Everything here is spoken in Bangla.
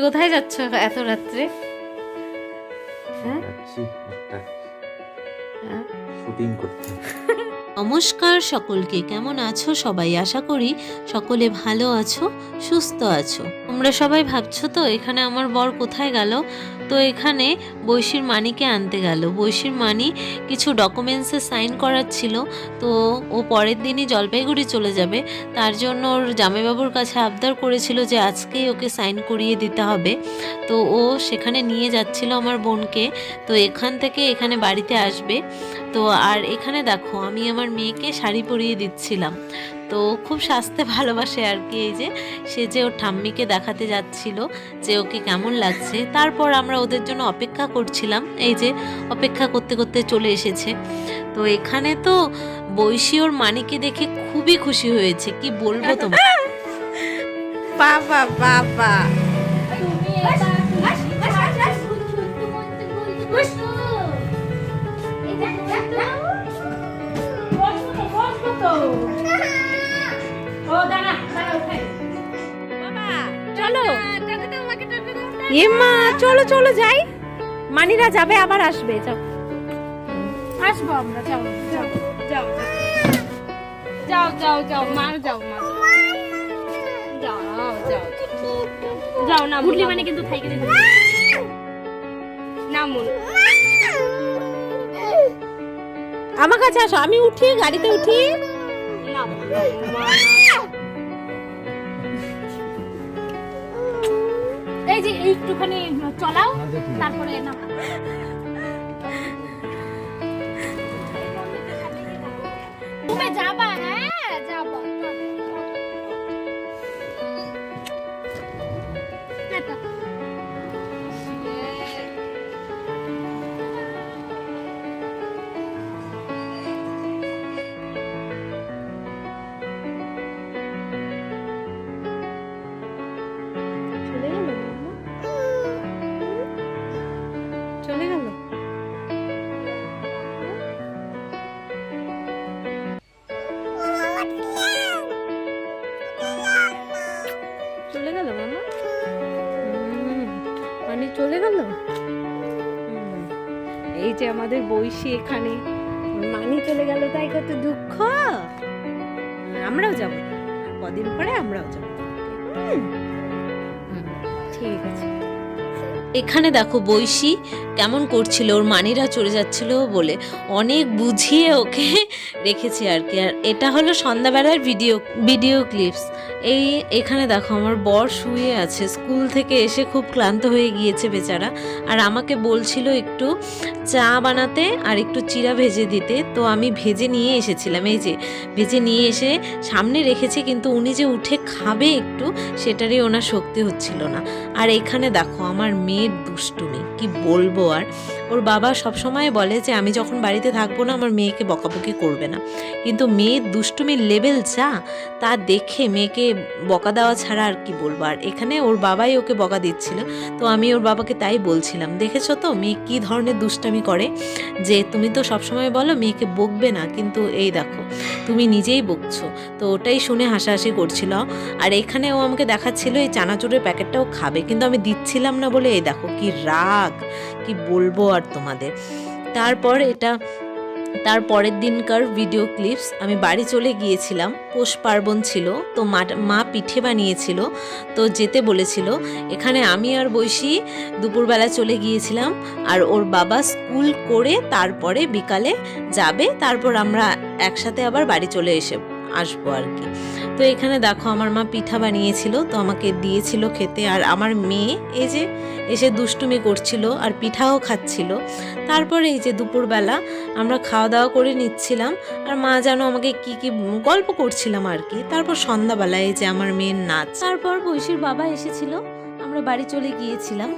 তুমি কোথায় যাচ্ছ এত রাত্রে? হ্যাঁ? হ্যাঁ? শুটিং করতে। নমস্কার সকলকে কেমন আছো সবাই? আশা করি সকলে ভালো আছো সুস্থ আছো। তোমরা সবাই ভাবছ তো এখানে আমার বর কোথায় গেল? তো এখানে বৈশির মানিকে আনতে গেল। বৈশির মানি কিছু ডকুমেন্টসে সাইন করার ছিল, তো ও পরের দিনই জলপাইগুড়ি চলে যাবে। তার জন্য ওর জামাইবাবুর কাছে আবদার করেছিল যে আজকেই ওকে সাইন করিয়ে দিতে হবে। তো ও সেখানে নিয়ে যাচ্ছিল আমার বোনকে, তো এখান থেকে এখানে বাড়িতে আসবে। তো আর এখানে দেখো, আমি আমার মেয়েকে শাড়ি পরিয়ে দিচ্ছিলাম। তো খুব সাজতে ভালোবাসে আর কি এই যে সে যে ওর ঠাম্মিকে দেখাতে যাচ্ছিল যে ওকে কেমন লাগছে। তারপর আমরা ওদের জন্য অপেক্ষা করছিলাম এই যে অপেক্ষা করতে করতে চলে এসেছে। তো এখানে তো বৈশী ওর মানিকে দেখে খুবই খুশি হয়েছে কি বলব তোমার বাবা বাবা। চলো। এ মা চলো চলো যাই। মানিরা যাবে আবার আসবে যাও। আসব আমরা যাও যাও যাও যাও যাও যাও মার যাও মা। যাও যাও যাও না উঠলি মানে কিন্তু থাইকে দিতে না মুন আমার কাছে আসো আমি উঠি গাড়িতে উঠি। না একটুখানি চলাও তারপরে না চলে গেল? এই যে আমাদের বৈশী এখানে মানি চলে গেল তাই কত দুঃখ? আমরাও যাব কদিন পরে আমরাও যাব। ঠিক আছে। এখানে দেখো বৈশী কেমন করছিল ওর মানিরা চলে যাচ্ছিল বলে অনেক বুঝিয়ে ওকে রেখেছি আর কি। আর এটা হলো সন্ধ্যাবেলার ভিডিও ভিডিও ক্লিপস। এই, এখানে দেখো, আমার বর শুয়ে আছে। স্কুল থেকে এসে খুব ক্লান্ত হয়ে গিয়েছে বেচারা। আর আমাকে বলছিল একটু চা বানাতে আর একটু চিরা ভেজে দিতে। তো আমি ভেজে নিয়ে এসেছিলাম। এই যে, ভেজে নিয়ে এসে সামনে রেখেছি, কিন্তু উনি যে উঠে খাবে একটু, সেটারই ওনার শক্তি হচ্ছিল না। আর এখানে দেখো, আমার মেয়ের দুষ্টুমি, কি বলব আর। ওর বাবা সবসময় বলে যে, আমি যখন বাড়িতে থাকব না, আমার মেয়েকে বকাবকি করবে না। কিন্তু মেয়ের দুষ্টুমির লেভেল যা, তা দেখে মেয়েকে বকা দেওয়া ছাড়া আর কি বলব? আর এখানে ওর বাবাই ওকে বকা দিচ্ছিল। তো আমি ওর বাবাকে তাই বলছিলাম, দেখেছ তো, মেয়ে কী ধরনের দুষ্টামি করে? যে, তুমি তো সবসময় বলো মেয়েকে বকবে না, কিন্তু এই দেখো, তুমি নিজেই বকছো। তো ওটাই শুনে হাসাহাসি করছিল। আর এখানে ও আমাকে দেখাচ্ছিল, এই চানাচুরের প্যাকেটটাও খাবে। কিন্তু আমি দিচ্ছিলাম না বলে, এই দেখো, কি রাগ কি বলব আর তোমাদের। তারপর এটা, তার পরের দিনকার ভিডিও ক্লিপস আমি বাড়ি চলে গিয়েছিলাম। পৌষ পার্বণ ছিল, তো মা পিঠে বানিয়েছিল, তো যেতে বলেছিল। এখানে আমি আর বৈশী দুপুরবেলা চলে গিয়েছিলাম, আর ওর বাবা স্কুল করে তারপরে বিকালে যাবে, তারপর আমরা একসাথে আবার বাড়ি চলে এসে আসব আর কি। তো এখানে দেখো আমার মা পিঠা বানিয়েছিল, তো আমাকে দিয়েছিল খেতে। আর আমার মেয়ে এই যে এসে দুষ্টুমি করছিল আর পিঠাও খাচ্ছিল। তারপরে এই যে দুপুরবেলা আমরা খাওয়া দাওয়া করে নিচ্ছিলাম, আর মা যেন আমাকে কি কি গল্প করছিলাম আর কি। তারপর সন্ধ্যাবেলায় এই যে আমার মেয়ের নাচ। তারপর বৈশীর বাবা এসেছিল, আমরা বাড়ি চলে গিয়েছিলাম।